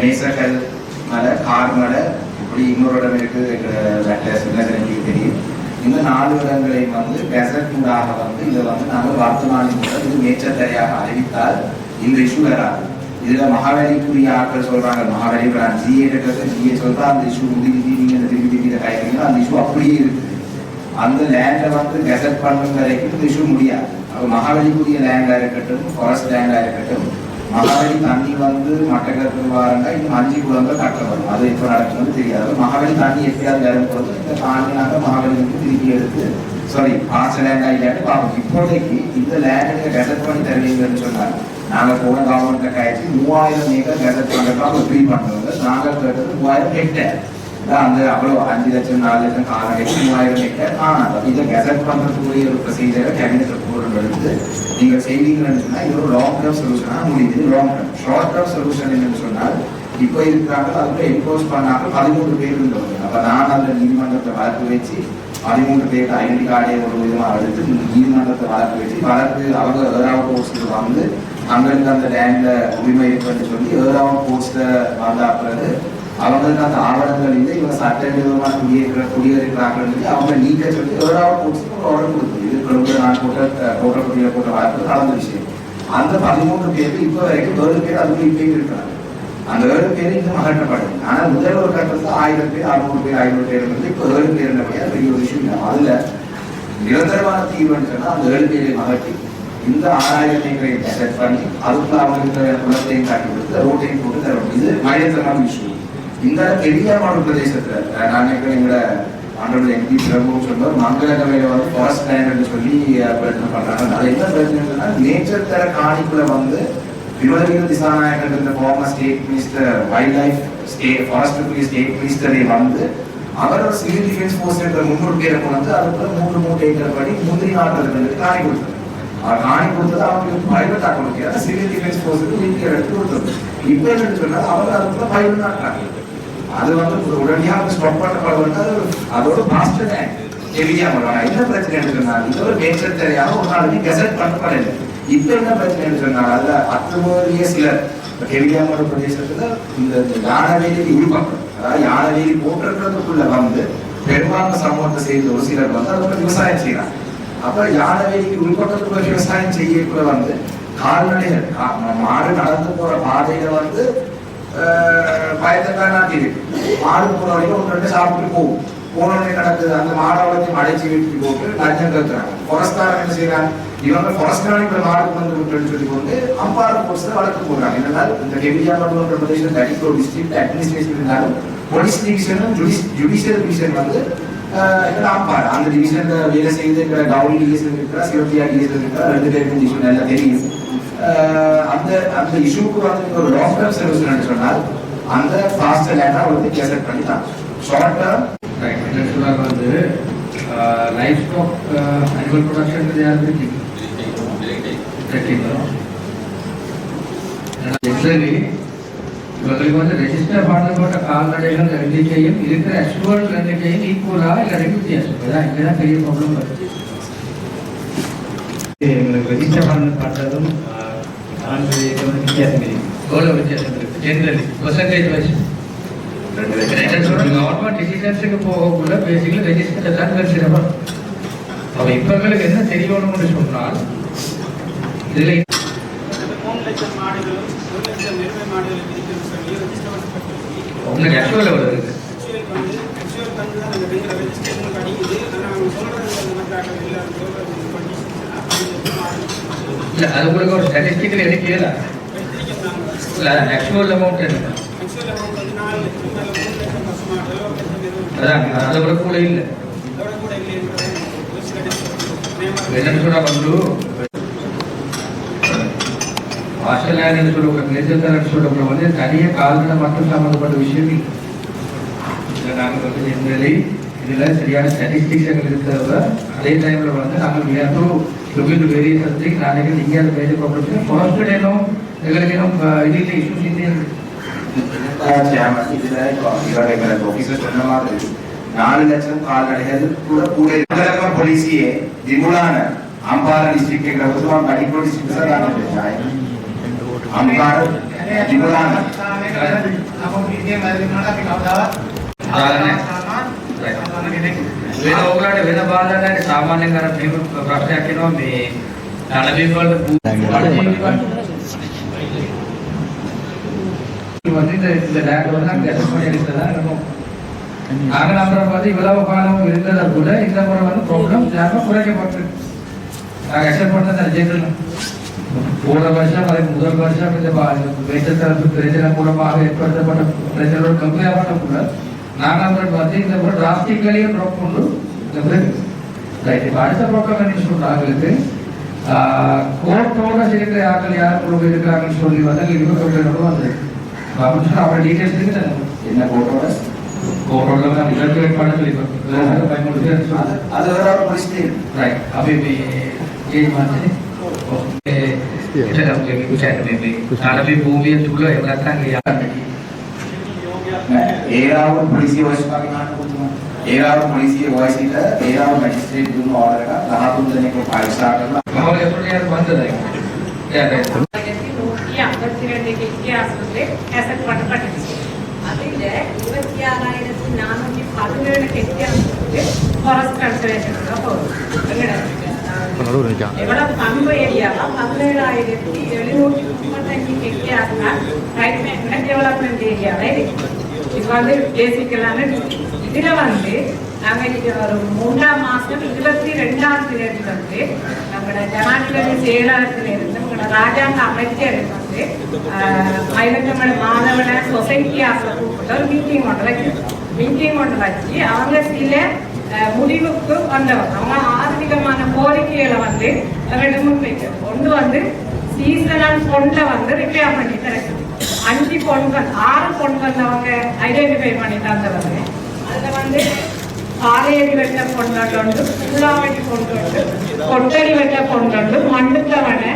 மேசக்கல் மலை கார் மலை இப்படி இன்னொரு இடம் இருக்கு வெட்ட தெரியும். இந்த நாலு இடங்களையும் வந்து கெசட் ஊடாக வந்து இதை வந்து நாங்கள் வர்த்தமானி மூலம் இது மேச்சத்தரையாக அறிவித்தால் இந்த இஷ்யூ வராது. இதுல மகாவலிக்குரிய ஆட்கள் சொல்றாங்க மகாவலி பிரான் ஜிஏ ஜிஏ சொல்றா அந்த இஷ்யூ முடிஞ்சு நீங்க இந்த திருப்பி திருப்பி இதை அந்த இஷ்யூ அப்படியே இருக்குது அந்த லேண்டை வந்து கெசட் பண்ணும் வரைக்கும் இந்த இஷ்யூ முடியாது. அப்போ மகாவலிக்குரிய லேண்டா இருக்கட்டும் ஃபாரஸ்ட் லேண்டா இருக்கட்டும் மகாவெளி தண்ணி வந்து மட்டக்கருக்கு வாரங்க இன்னும் அஞ்சு குளங்கள் கட்ட வரும் அது இப்போ நடக்கும்னு தெரியாது. மகாவெளி தண்ணி எப்படியாவது இடம் போது இந்த தாண்டினாங்க மகாவலி வந்து திருப்பி எடுத்து சாரி பாச லேண்டா இல்லாட்டி பார்ப்போம். இப்போதைக்கு இந்த லேண்டுக்கு கெசட் பண்ணி தருவீங்கன்னு சொன்னாங்க. நாங்க போன கவர்மெண்ட்ல கழிச்சு மூவாயிரம் ஏக்கர் கெசட் பண்ணுறதுக்கு அவங்க ஃப்ரீ பண்ணுவாங்க. நாங்கள் கேட்டது மூவாயிரம் ஹெக்டேர் அந்த அவ்வளோ அஞ்சு லட்சம் நாலு லட்சம் காலம் ஹெக்டர் மூவாயிரம் ஹெக்டேர் ஆனால் இதை கெசட் பண்ணுறதுக்குரிய ஒரு ப்ரொசீஜரை கேபினெட் ரிப்போர்ட் எடுத்து நீங்க செய்வீங்கன்னு சொன்னால் இது ஒரு லாங் டேர்ம் சொல்யூஷனாக முடியுது. Long term short term solution என்னன்னு சொன்னால் இப்போ இருக்கிறாங்க அதுக்கு என்கோஸ் பண்ணாங்க. பதிமூன்று பேர் இருந்தவங்க. அப்போ நான் அந்த நீதிமன்றத்தை வழக்கு வச்சு பதிமூன்று பேர் ஐடென்டி கார்டே ஒரு விதமாக எடுத்து நீதிமன்றத்தை வழக்கு வச்சு வழக்கு அவங்க ஏழாவது போஸ்ட்டுக்கு வந்து அங்கிருந்து அந்த லேண்டில் உரிமை இருக்குன்னு சொல்லி ஏழாவது போஸ்ட்டை வந்தாப்புறது அவங்களுக்கு அந்த ஆவணங்கள் இல்லை இவங்க சட்ட விதமாக குடியேற்ற குடியேறிக்கிறாங்கன்னு சொல்லி அவங்க நீக்க சொல்லி ஏழாவது போஸ்ட்டுக்கு ஒரு ஆர்டர் கொடுக்குது இதுக்கு நான் போட்ட கோட்டக்குடியில் போட்ட வாய்ப்பு நடந்த விஷயம் அந்த பதிமூன்று பேருக்கு இப்போ வரைக்கும் ஏழு பேர் அதுக்கு இப்பயும் இருக்கிறாங்க அந்த ஏழு பேர் இன்னும் அகற்றப்படுது ஆனால் முதல் ஒரு கட்டத்தில் ஆயிரம் பேர் அறுநூறு பேர் ஐநூறு பேர் வந்து இப்போ ஏழு பேர் என்ன பெரிய ஒரு விஷயம் இல்லை அதுல நிரந்தரமான தீர்வுன்னு அந்த ஏழு பேரை அகற்றி இந்த ஆறாயிரம் செட் பண்ணி அதுக்குள்ள அவங்களுக்கு குளத்தையும் காட்டி கொடுத்து ரோட்டையும் போட்டு தரணும். இது மையத்தனமான விஷயம் இந்த பெரியாமான பிரதேசத்துல அஹ், நான் நினைக்கிறேன் எங்களோட ஆண்டோட எம்பி பிரபு சொன்னார் மங்களகமையில வந்து ஃபாரஸ்ட் லேண்ட் சொல்லி பிரச்சனை பண்றாங்க. அது என்ன பிரச்சனைன்னா நேச்சர் தர காணிக்குள்ள வந்து விமலவீர திசாநாயகன் இருந்த former state minister wild life state forest state மினிஸ்டரை வந்து அவர் சிவில் டிஃபென்ஸ் ஃபோர்ஸ் என்ற முன்னூறு பேரை கொண்டு வந்து அதுக்குள்ள மூன்று மூன்று ஏக்கர் படி முந்திரி நாட்டுக்கு காணி கொடுத்தார் அவர் காணி கொடுத்தது அவங்களுக்கு பிரைவேட்டா கொடுக்கிறார் சிவில் டிஃபென்ஸ் ஃபோர்ஸுக்கு வீட்டு எடுத்து கொடுத்தது. இப்போ என்ன சொன்னா அவர் அதுக்குள்ள பயிர் நாட்டாங்க அது வந்து உடனடியாக ஸ்டாப் பண்ணப்படுவது அதோட மாஸ்டர் ஹெவியா பண்ணுவாங்க என்ன பிரச்சனை சொன்னாங்க இது ஒரு நேச்சர் தெரியாம ஒரு நாளைக்கு கெசட் பண்ணப்படல இப்ப என்ன பிரச்சனை சொன்னாங்க அதுல அத்துமோதிய சிலர் ஹெவியாமோட பிரதேசத்துல இந்த இந்த யானவேலிக்கு அதாவது யானவேலி போட்டிருக்கிறதுக்குள்ள வந்து பெரும்பான்மை சமூகத்தை செய்த ஒரு சிலர் வந்து அதுக்குள்ள விவசாயம் செய்யறாங்க. அப்ப யானவேலிக்கு உள்பட்டத்துக்குள்ள விவசாயம் செய்யக்குள்ள வந்து கால்நடைகள் மாடு நடந்து போற பாதையில வந்து பயத்தை நாட்டி மாடு போன வரைக்கும் ஒன்று ரெண்டு சாப்பிட்டு போகும் போனோடனே நடக்குது அந்த மாடை வளர்த்து அடைச்சி வீட்டுக்கு போட்டு லஞ்சம் கேட்கிறாங்க புரஸ்காரம் என்ன செய்யறாங்க இவங்க ஃபாரஸ்ட்காரன் இப்ப மாடு வந்து விட்டுன்னு சொல்லி கொண்டு அம்பாறு போஸ்ட்ல வழக்கு போடுறாங்க என்னன்னா இந்த கெவியாமன்ற பிரதேசம் கடிக்கோ டிஸ்ட்ரிக்ட் அட்மினிஸ்ட்ரேஷன் இருந்தாலும் போலீஸ் டிவிஷனும் ஜுடிஷியல் டிவிஷன் வந்து ஆஹ் அம்பாறு அந்த டிவிஷன்ல வேலை செய்து இருக்கிற டவுன் டிவிஷன் இருக்கிற சிவத்தியா டிவிஷன் இருக்கிற ரெண்டு பேருக்கும் டிவிஷன் எல்லாம் தெரியும் அந்த அந்த இஷ்யூக்கு வந்து ஒரு லாங் டேர்ம் சொல்யூஷன் சொன்னால் அந்த ஃபாஸ்ட் லேண்டா வந்து கேசட் பண்ணி தான் ஷார்ட் டேர்ம் வந்து லைஃப் ஸ்டாக் அனிமல் ப்ரொடக்ஷன் யாருக்கு வந்து ரெஜிஸ்டர் பண்ணப்பட்ட கால்நடைகள் எண்ணிக்கையும் இருக்கிற அக்சுவல் எண்ணிக்கையும் ஈக்குவலாக இல்லை ரெண்டு வித்தியாசம் இதான் இங்கே தான் பெரிய ப்ராப்ளம் வருது. எங்களுக்கு ரெஜிஸ்டர் பண்ண பார்த்ததும் ஆண்கள் வித்தியாசம் இருக்கு? எவ்வளோ வித்தியாசம் இருக்கு ஜென்ரலி பர்சன்டேஜ் வைஸ் கவர்மெண்ட் டிசிஷன்ஸுக்கு போகக்குள்ள பேசிக்கலி ரெஜிஸ்டர் தான் கன்சிடர் பண்ணும் அப்போ இப்போ எங்களுக்கு என்ன தெரியணும்னு சொன்னால் இதில் மூணு லட்சம் மாடுகளும் ஒரு லட்சம் மாடுகளும் உங்களுக்கு வருது ஆக்சுவல் வந்து ஆக்சுவல் வந்து தான் அந்த பேங்க்ல ரெஜிஸ்ட்ரேஷன் படிக்குது ஆனால் அவங்க சொல்றது அந்த மக்கள் எல்லாரும் சொல்றது கண்டிஷன் இல்லை அது உங்களுக்கு ஒரு ஸ்டாட்டிஸ்டிக்கல் எடுக்கல இல்லை ஆக்சுவல் அமௌண்ட் என்ன ஆக்சுவல் அமௌண்ட் வந்து நாலு லட்சம் மேலே மூணு லட்சம் பசு மாடுகளோ ஒரு லட்சம் எருமை அதான் அதை விட கூட இல்லை அதோட கூட இல்லைன்றது ஒரு சில டிஸ்ட்ரிக்ட் என்னன்னு சொன்னா வந்து ஆஸ்திரேலியான்னு சொல்லுவாங்க நேச்சர் சொல்லுவாங்க வந்து தனியாக கால்நடை மட்டும் சம்மந்தப்பட்ட விஷயம் இல்லை இதில் நாங்கள் வந்து ஜென்ரலி இதில் சரியான ஸ்டாட்டிஸ்டிக்ஸ் எங்களுக்கு இருக்கிறத அதே டைமில் வந்து நாங்கள் we have to look into various other things. நான் நினைக்கிறேன் இங்கே அது மேஜர் ப்ராப்ளம் ஃபாரஸ்ட் டேனும் எங்களுக்கு இன்னும் இது இல்லை இஷ்யூஸ் இல்லை சேர்மன் இதுல இப்போ இவர எங்களுக்கு ஆஃபீஸர் சொன்ன వేద ఒకలాంటి వేద బాధ అంటే సామాన్యంగా మేము ప్రఖ్యాకిలో మీ నలభై వాళ్ళు ஆகலாபுரம் இவ்வளவு காலம் இருந்ததை கூட இந்த முறை வந்து ப்ரோக்ராம் ஜாப குறைக்கப்பட்டிருக்கு நாங்கள் கஷ்டப்பட்ட அந்த ஜென்ரல் போன வருஷம் அதுக்கு முதல் வருஷம் இந்த மேய்ச்சல் தரப்பு பிரச்சனை மூலமாக ஏற்படுத்தப்பட்ட பிரச்சனையோட கம்மியாகப்பட்ட கூட நாங்கள் அப்புறம் பார்த்து இந்த முறை டிராஸ்டிக்கலையே ட்ராப் கொண்டு இந்த பிறகு ரைட் இப்போ அடுத்த ப்ராப்ளம் என்ன சொல்றாங்களுக்கு கோர்ட்டோட சேர்க்கிற ஆட்கள் யார் குழு இருக்காங்கன்னு சொல்லி வந்து இருபத்தி வந்து அப்படின்னு சொன்னா அவரோட டீட்டெயில்ஸ் இருக்கு என்ன போட்டோட கோர்ட்டோட தான் ரிசர்வேட் பண்ண சொல்லி பதிமூணு பேர் அது அது ඒරාව පොලිසිය වයිස් පරිමාණයට පුළුවන්. ඒරාව පොලිසිය වයිස් හිට ඒරාව මැජිස්ට්‍රේට් දුන්න ඕඩර් එක 13 දෙනෙක්ව පරීක්ෂා කරලා මම එතකොට බන්දලයි. දැන් රෝගිය අංගතිරණයේ ඉතිහාසයේ ඇසත් වටපිට. അതിൽ ഇരുപത്തി ആറായിരത്തി നാനൂറ്റി പതിനേഴ് ഹെക്ടറിൽ ഫോറസ്റ്റ് കൺസർവേഷനുള്ള പോകും ഇവിടെ പമ്പ് ഏരിയ പതിനേഴായിരത്തി എഴുന്നൂറ്റി മുപ്പത്തഞ്ച് ഹെക്ടറിന് ഡെവലപ്മെന്റ് ഏരിയ അതായത് இது வந்து பேசிக்கலான இதில் வந்து நாங்கள் இது ஒரு மூன்றாம் மாதம் இருபத்தி ரெண்டாம் தேதி வந்து நம்மளோட ஜனாதிபதி செயலாளத்துல இருந்து நம்மளோட ராஜாங்க அமைச்சர் வந்து மயிலத்தமிழ் மாணவன சொசைட்டி ஆசில் கூப்பிட்டு ஒரு மீட்டிங் ஒன்று வைக்கிறோம் மீட்டிங் ஒன்று வச்சு அவங்க சில முடிவுக்கு வந்தவங்க அவங்க ஆறு விதமான கோரிக்கைகளை வந்து ரெண்டு அவர்கிட்ட முன்வைக்கிறோம் ஒன்று வந்து சீசனல் பொண்டை வந்து ரிப்பேர் பண்ணி தரது அஞ்சு பொண்கள் ஆறு பொண்கள் அவங்க ஐடென்டிஃபை பண்ணி தந்தவங்க அதுல வந்து பாலையடி வெட்ட பொண்ணுண்டு புல்லாவடி பொண்ணுண்டு கொட்டடி வெட்ட பொண்ணுண்டு மண்டுத்தவனை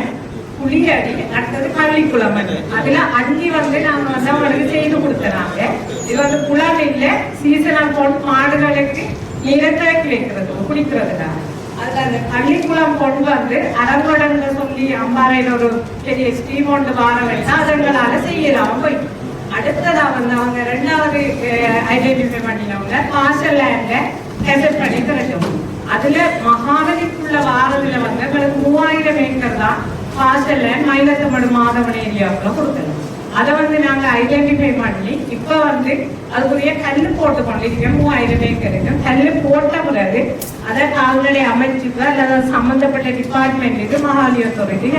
புளியடி அடுத்தது பள்ளிக்குளம் அதுல அஞ்சு வந்து நாங்க வந்து அவங்களுக்கு செய்து கொடுத்துறாங்க இது வந்து குளம் இல்ல சீசனல் பொன் மாடுகளுக்கு நிறத்தாக்கி வைக்கிறது குடிக்கிறதுனால அதுல அந்த பள்ளிக்குளம் கொண்டு வந்து அரங்கடங்க சொல்லி அம்பாறையில ஒரு பெரிய ஸ்டீம் ஒன்று வார வச்சா அதுங்களால செய்யலாம் போய். அடுத்ததா வந்து அவங்க ரெண்டாவது ஐடென்டிஃபை பண்ணினவங்க பார்சல் லேண்ட கெசட் பண்ணி கிடைச்சோம் அதுல மகாவலிக்குள்ள வாரத்துல வந்து எங்களுக்கு மூவாயிரம் ஏக்கர் தான் பார்சல் லேண்ட் மயிலத்தமடு மாதவன் ஏரியாவுக்குள்ள கொடுக்கணும். அதை வந்து நாங்க ஐடென்டிஃபை பண்ணி இப்ப வந்து அதுக்குரிய கல்லு போட்டு கொண்டிருக்கோம் மூவாயிரம் ஏக்கருக்கு கல்லு போட்ட பிறகு அதை கால்நடை அமைச்சுக்கு அல்லது சம்பந்தப்பட்ட டிபார்ட்மெண்ட்டுக்கு மகாலி அத்தாரிட்டி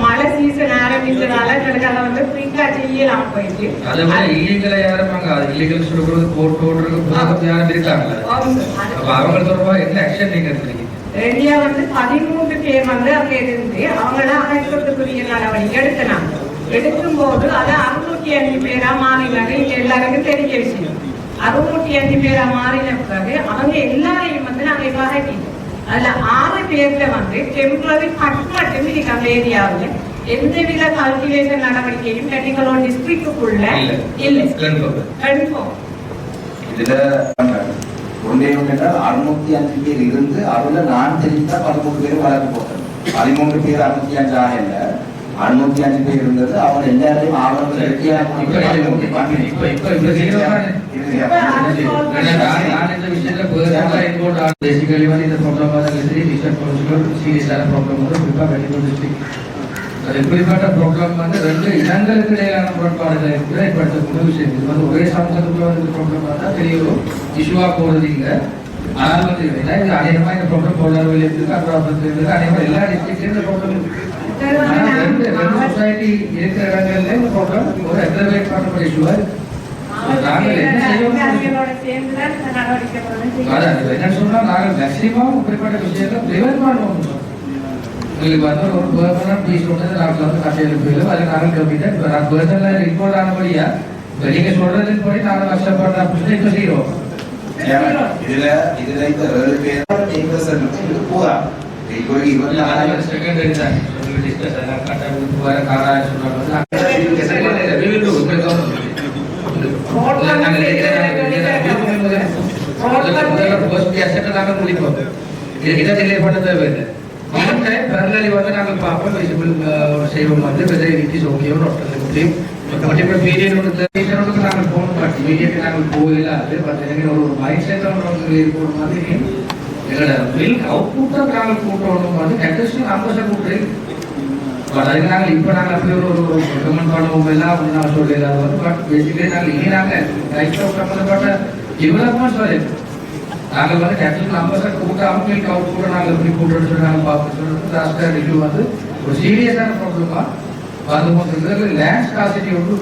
மழை சீசன் ஆரம்பிச்சதால எங்களுக்கு அதை வந்து குயிக்கா செய்யலாம் போயிட்டு. இல்லீகலா யாருப்பாங்க அது இல்லீகல் சொல்றது கோர்ட் ஓடுறது புத்தகத்து யாரும் இருக்காங்களா அப்ப அவங்க தொடர்பா என்ன ஆக்ஷன் நீங்க எடுக்கிறீங்க ரெடியா வந்து பதிமூன்று பேர் வந்து அங்க இருந்து அவங்கள அமைக்கிறதுக்குரிய நடவடிக்கை எடுக்கிறாங்க எடுக்கும் போது அது அறுநூத்தி அஞ்சு பேரா மாறினாங்க. இங்க எல்லாருக்கும் தெரிஞ்ச விஷயம். அறுநூத்தி அஞ்சு பேரா மாறின பிறகு அவங்க எல்லாரையும் வந்து நாங்க வகைக்கிட்டோம் அதுல ஆறு பேர்ல வந்து டெம்பரரி கட் மட்டும் இருக்கு அந்த ஏரியாவில் எந்தவித கல்டிவேஷன் நடவடிக்கையும் பெட்டிகளோட டிஸ்ட்ரிக்டுக்குள்ள இல்ல. கன்ஃபார்ம் இதுல ஒன்றே ஒன்று அறுநூத்தி அஞ்சு பேர் இருந்து அதுல நான் தெரிவித்தா பதிமூணு பேர் வழக்கு போட்டேன் பதிமூன்று பேர் அறுநூத்தி அஞ்சு ஆக இல்ல. அறுநூத்தி அஞ்சு பேர் இருந்தது அவங்க எல்லாரையும் ஆன பேசிக்கலி வந்து இந்த ப்ராப்ளம் சீரியஸான ப்ராப்ளம் வந்து குறிப்பாக வெட்டிக்கோ டிஸ்ட்ரிக்ட் அது இப்படிப்பட்ட ப்ராப்ளம் வந்து ரெண்டு இனங்களுக்கு இடையிலான முரண்பாடுகள் இருக்கிற ஏற்படுத்தக்கூடிய விஷயம் இது வந்து ஒரே சமூகத்துக்குள்ள வந்து ப்ராப்ளம் பார்த்தா பெரிய ஒரு இஷ்யூவாக போகிறது இல்லை ஆனால் வந்து அநேகமாக இந்த ப்ராப்ளம் இருக்குது அப்புறம் இருக்குது அநேகமாக எல்லா டிஸ்ட்ரிக்ட்லையும் இந்த ப்ராப்ளம் இருக்கு ஆனா ரெண்டு ரெண்டு சொசைட்டி இருக்கிற இடங்கள்ல இந்த ப்ராப்ளம் ஒரு அக்ரவேட் பண்ணக்கூடிய இஷ்யூவா இருக்கு நாங்கள் என்ன செய்வோம் அவங்களோட சேர்ந்துதான் இந்த நடவடிக்கை பண்ணணும் அதான் இப்ப என்ன சொன்னா நாங்கள் மேக்சிமம் இப்படிப்பட்ட விஷயத்தை ப்ரிவென்ட் பண்ணுவோம் உங்களுக்கு வந்து ஒரு பெர்மனன்ட் பீஸ் ஒன்று நாங்கள் வந்து கட்டையில் போயிடும் அதை நாங்கள் கம்மிட்டேன் இப்போ நான் பர்சனலாக ரிப்போர்ட் ஆனபடியா இப்போ நீங்கள் சொல்றதுக்கு படி நாங்கள் கஷ்டப்படுற பிரச்சனை இப்போ செய்கிறோம் இதுல இதுல இந்த ஏழு பேர் டேக்கர்ஸ் இது பூரா இப்போ இருபத்தி நாலாயிரம் செகண்டரி தான் டிஸ்கஸ் எல்லாம் கட்ட வேற காராய சொல்றாங்க இதை டிலே பண்ண தேவையில்லை டைம் பேரல ஜெனரலி வந்து நாங்கள் பார்ப்போம் விசிபிள் செய்வோம் வந்து வெதர் இட் இஸ் ஓகே முடியும் பர்டிகுலர் பீரியட் வந்து தேர்ட்டி நாங்கள் போகணும் பட் இமீடியட் நாங்கள் போகல அது பட் எனக்கு ஒரு மைண்ட் செட் ஒன்று போகிற மாதிரி எங்களோட மில்க் அவுட்புட்டை நாங்கள் கூட்டணும் வந்து கண்டிஷன் நம்பர்ஸை கூட்டு பட் அதுக்கு நாங்கள் இப்போ நாங்கள் அப்படி ஒரு ஒரு ரெக்கமெண்ட் பண்ணுவோம் எல்லாம் அப்படி நான் சொல்லல அது வந்து பட் பேசிக்கலி நாங்கள் இனி நாங்கள் லைஃப் சம்மந்தப்பட்ட டெவலப்மெண்ட்ஸ் வரைக்கும் நாங்கள் வந்து கேபிட்டல் நம்பர்ஸை கூட்டாமல் மில்க் அவுட் கூட நாங்கள் எப்படி கூட்டுறது சொல்லி நாங்கள் பார்ப்போம். சொல்லிட்டு லாஸ்ட்டாக ரிவ்யூ வந்து ஒரு சீரியஸான ப்ராப்ளமாக வந்து கொண்டிருக்கிறது லேண்ட் ஸ்காசிட்டி ஒன்று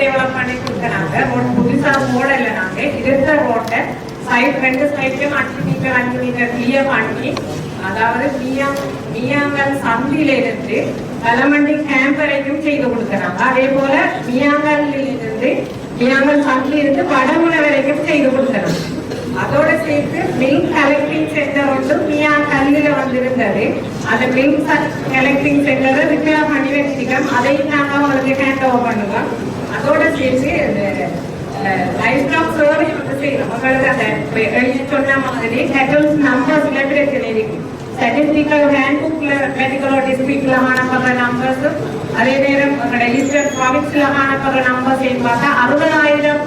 டெவலப் பண்ணி கொடுக்குறாங்க. ஒரு புதுசா போடல நாங்க இருந்த ரோட்டை சைட் ரெண்டு சைட்லயும் அஞ்சு மீட்டர் அஞ்சு மீட்டர் கிளியர் பண்ணி அதாவது மியா மியாங்கல் சந்தியில இருந்து தலைமண்டி கேம்ப் வரைக்கும் செய்து கொடுக்குறாங்க. அதே போல மியாங்கல்ல இருந்து மியாங்கல் சந்தில இருந்து வடமுனை வரைக்கும் செய்து கொடுக்குறாங்க. அதோட சேர்த்து மில்க் கலெக்டிங் சென்டர் வந்து மியா கல்லில வந்திருந்தது அந்த மில்க் கலெக்டிங் சென்டரை ரிப்பேர் பண்ணி வச்சுக்கிறோம் அதையும் நாங்கள் அவங்களுக்கு ஹேண்ட் ஓவர் பண்ணுவோம் அதோட சேர்த்து லைஃப் ஸ்டாக் சர்வீஸ் வந்து செய்யணும். உங்களுக்கு அந்த எழுதி சொன்ன மாதிரி ஹெட்டல்ஸ் நம்பர்ஸ்ல பிரச்சனை இருக்கு ஸ்டாட்டிஸ்டிக்கல் ஹேண்ட் புக்ல மெடிக்கலோ டிஸ்ட்ரிக்ட்ல காணப்படுற நம்பர்ஸ் அதே நேரம் உங்களோட ஈஸ்டர் ப்ராவின்ஸ்ல காணப்படுற நம்பர்ஸ் பார்த்தா அறுபதாயிரம்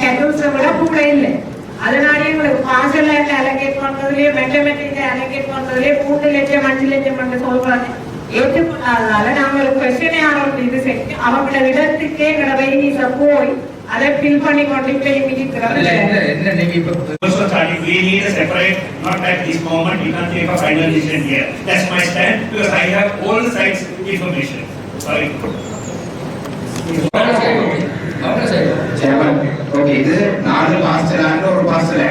ஹெட்டல்ஸ் விட கூட இல்லை அதனால எங்களுக்கு பார்சல் அலகேட் பண்றதுலயே மெட்டமெட்டிக் அலகேட் பண்றதுலயே மூணு லட்சம் அஞ்சு லட்சம் பண்ண சொல்றாங்க ஏற்றுக்கொள்ளாததால நாங்க ஒரு கொஸ்டினை ஆரம்பிச்சு இது செஞ்சு அவங்களோட இடத்துக்கே எங்களோட வெயினிஸ போய் அதை ஃபில் பண்ணி கொண்டு போய் அதில் மிதிக்கிறது என்ன என்ன நீங்கள் இப்போ Also starting, we need a separate, not at this moment, we can't take a final decision here. That's my stand, because I have all the sites information. Sorry. அவங்க செய்வோம் சேர்மன் ஓகே இது நாலு ஆண்டு ஒரு பாஸ்டர்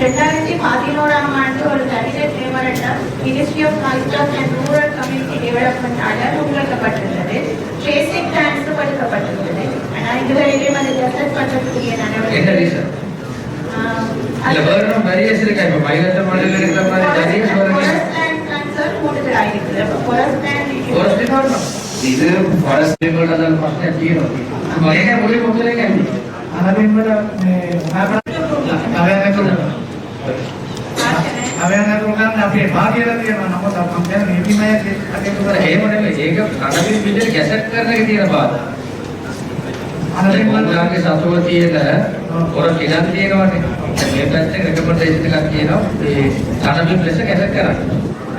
ரெண்டாயிரத்தி பதினோராம் ஆண்டு ஒரு கடித நிறுவனம் ministry of culture and rural community development உருவாக்கப்பட்டிருந்தது tracing plans கொடுக்கப்பட்டிருந்தது ஆனால் இதுவரையிலும் அது டெவலப் பண்ணக்கூடிய என்ன நடவடிக்கை ரீசன் ஆஹ், இல்ல அது- வேறு வேரியஸ் இருக்கா இப்போ மயிலத்த மாடலில் இருக்கிற மாதிரி நிறைய land ഇത് ഫോറസ്റ്റ് ഡിപ്പാർട്ട്മെന്റ് പ്രശ്നം ചെയ്യുന്നുണ്ട് ಅವೆಲ್ಲ ಪ್ರೋಗ್ರಾಮ್ ನಮಗೆ ಭಾಗ್ಯ ಇರೋದಿಲ್ಲ ನಮ್ಮ ನಮ್ಮ ಜನ ಹೆವಿ ಮೇಲೆ ಹೇಗೆ ಕಣದಲ್ಲಿ ಬಿದ್ದರೆ ಗೆಸೆಟ್ ಕರ್ನಾಗಿದೆಯಪ್ಪ ගොල්ලන්ගේ සතුව තියෙන පොර පිටක් තියෙනවනේ. මේ පැත්තේ රෙකමෙන්ඩේෂන් එකක් තියෙනවා. ඒ කනබි ප්‍රෙස් එක ඇසෙක් කරන්නේ.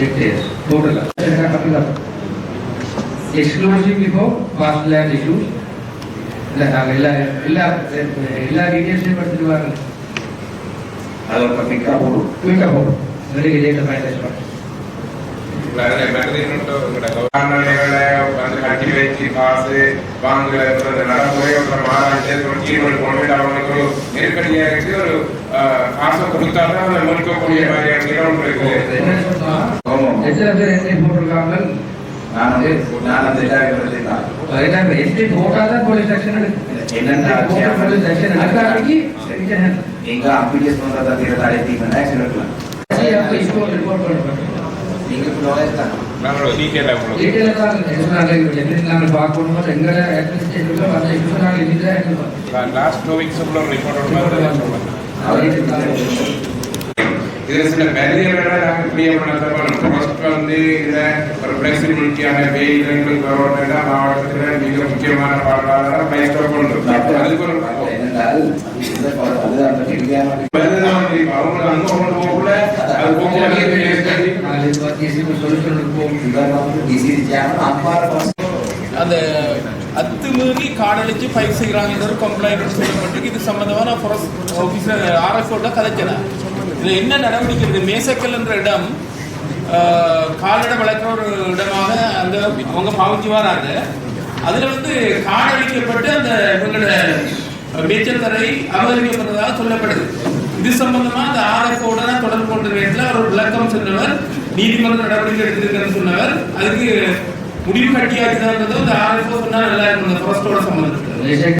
repairs, total exclusive before past land issues ಇಲ್ಲ ನಾವು ಎಲ್ಲ ಎಲ್ಲ ಎಲ್ಲ ಡೀಟೇಲ್ಸ್ ಏನು ಬರ್ತೀವಿ ಇವಾಗ ಅದೊಂದು ಪಿಕ್ ಆಗ್ಬೋದು ಪಿಕ್ ಆಗ್ಬೋದು ಬೆಳಿಗ್ಗೆ ಲೇಟ್ ಫೈನಲೈಸ್ ಮಾಡಿ நடைமுறை மாறாட்சி ஈடுபாடு கொண்டு அவங்களுக்கு ஒரு நெருக்கடியாக இருக்கு ஒரு அஹ், காசை கொடுத்தாதான் அதை முடிக்கக்கூடிய மாதிரியான நிலம் இருக்குது என்ன சொன்னா ஆமாம். எத்தனை பேர் என்ட்ரி போட்டிருக்காங்க நான் வந்து நான் அந்த இதாக தான் பதினாறு என்ட்ரி போட்டாதான் போலீஸ் ஆக்ஷன் என்னென்ன எடுக்கும் போலீஸ் ஆக்ஷன் எடுக்காதீங்க சரிங்க எங்க அப்ளிகேஷன் வந்தா தீர அழைத்தீங்கன்னா ஆக்ஷன் எடுக்கலாம் இப்போ ரிப்போர்ட் பண்ணுறோம் நீங்க ப்ளோயர் தான் நாங்களோட டீட்டெயில் உங்களுக்கு டீட்டெயிலாக தான் நாங்கள் எப்படி நாங்கள் பார்க்கணும் எங்களை அட்மினிஸ்ட்ரேட்டிவ்ல அந்த இப்போ நாங்கள் இதுதான் எடுக்கிறோம் லாஸ்ட் டூ வீக்ஸ் உள்ள ஒரு ரிப்போர்ட் இதுல சில பேரியர்களை நாங்க கிளியர் பண்ண ஃபர்ஸ்ட் வந்து இதுல ஒரு பிளெக்சிபிலிட்டியான வெயில் எங்களுக்கு வரணும்னா மாவட்டத்துல மிக முக்கியமான பாடலாளர் பயக்கொண்டு அதுக்கு ஒரு அவங்க அங்க கொண்டு போகல அது போக அந்த அத்துமீறி காடழிச்சு ஃபைல் செய்கிறாங்கன்ற ஒரு கம்ப்ளைண்ட் சொல்லப்பட்டு இது சம்மந்தமாக நான் ஃபாரஸ்ட் ஆஃபீஸர் ஆர்எஃப்ஓட கதைக்கிறேன் இதில் என்ன நடவடிக்கை இருக்குது? மேசக்கல் என்ற இடம் கால்நடை வளர்க்குற ஒரு இடமாக அந்த அவங்க பாவிச்சு வராங்க அதில் வந்து காடழிக்கப்பட்டு அந்த இவங்களோட மேச்சல்தரை அபகரிக்கப்படுறதாக சொல்லப்படுது. இது சம்பந்தமா அந்த ஆர்எஃப்ஓட தொடர்பு கொண்ட நேரத்தில் அவர் விளக்கம் சென்றவர் நீதிமன்ற நடவடிக்கை எடுத்திருக்கிறேன்னு சொன்னவர். அதுக்கு முடிவு கட்டியாச்சுதான் வந்து ஆர்எஃப்ஓ சொன்னா நல்லா இருக்கும் இந்த ஃபர்ஸ்டோட சம்பந்தத்தில்